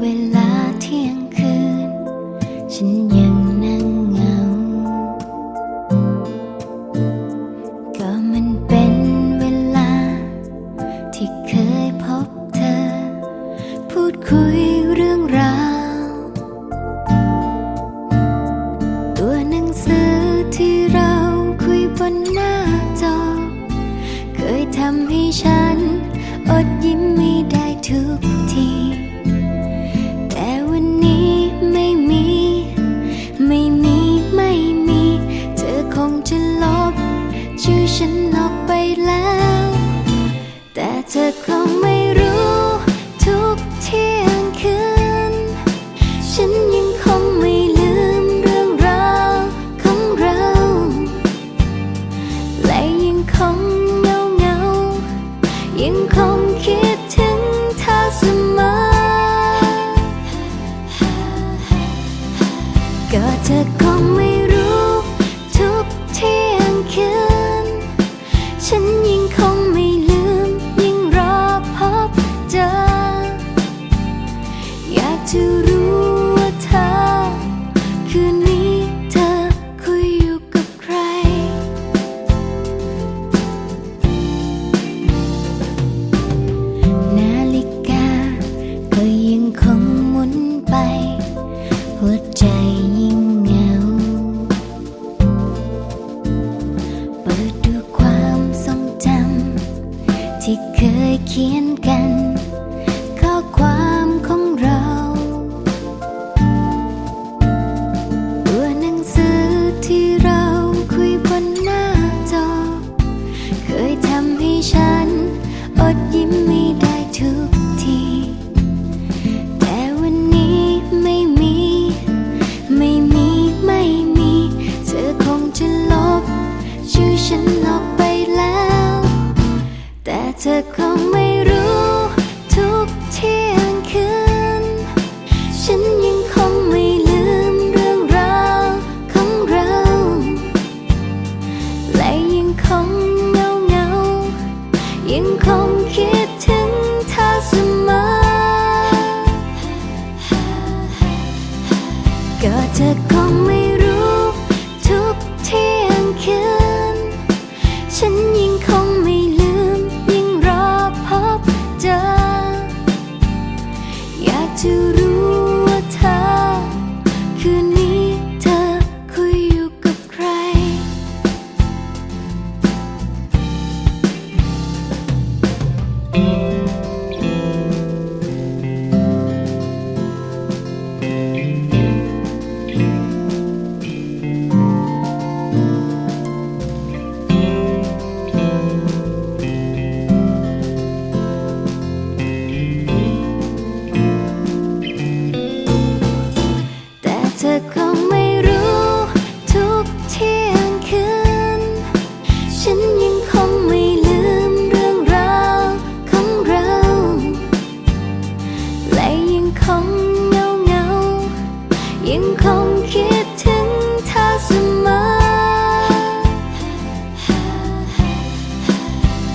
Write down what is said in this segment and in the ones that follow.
เวลาเที่ยงคืน ฉันยังนั่งเงา ก็มันเป็นเวลา ที่เคยพบเธอ พูดคุยเรื่องราว ตัวหนังสือที่เราคุยบนหน้าจอ เคยทำให้ฉัน อดยิ้มไม่ได้ทุกที ธอคงไม่รู้ทุกเที่ยงคืน ฉันยังคงไม่ลืมเรื่องราวของเรา และยังคงเงาเงา ยังคงคิดถึงเธอเสมอ ก็เธอคงไม่รู้ทุกเที่ยงคืน ฉันยังคง ขียนกัน ข้อความของเราตัวหนังสือที่เราคุยบนหน้าจอ เคยทำให้ฉัน อดยิ้มไม่ได้ทุกที แต่วันนี้ไม่มี ไม่มีไม่มี เธอคงจะลบ ชื่อฉันออกไปแล้ว แต่เธอคงไม่ จะรู้ ยังคงคิดถึงเธอเสมอ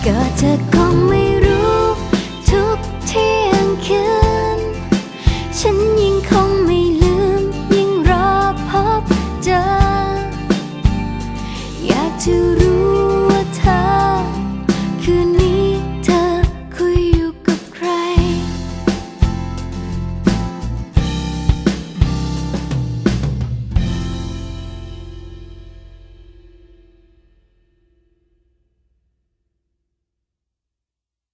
ก็เธอคงไม่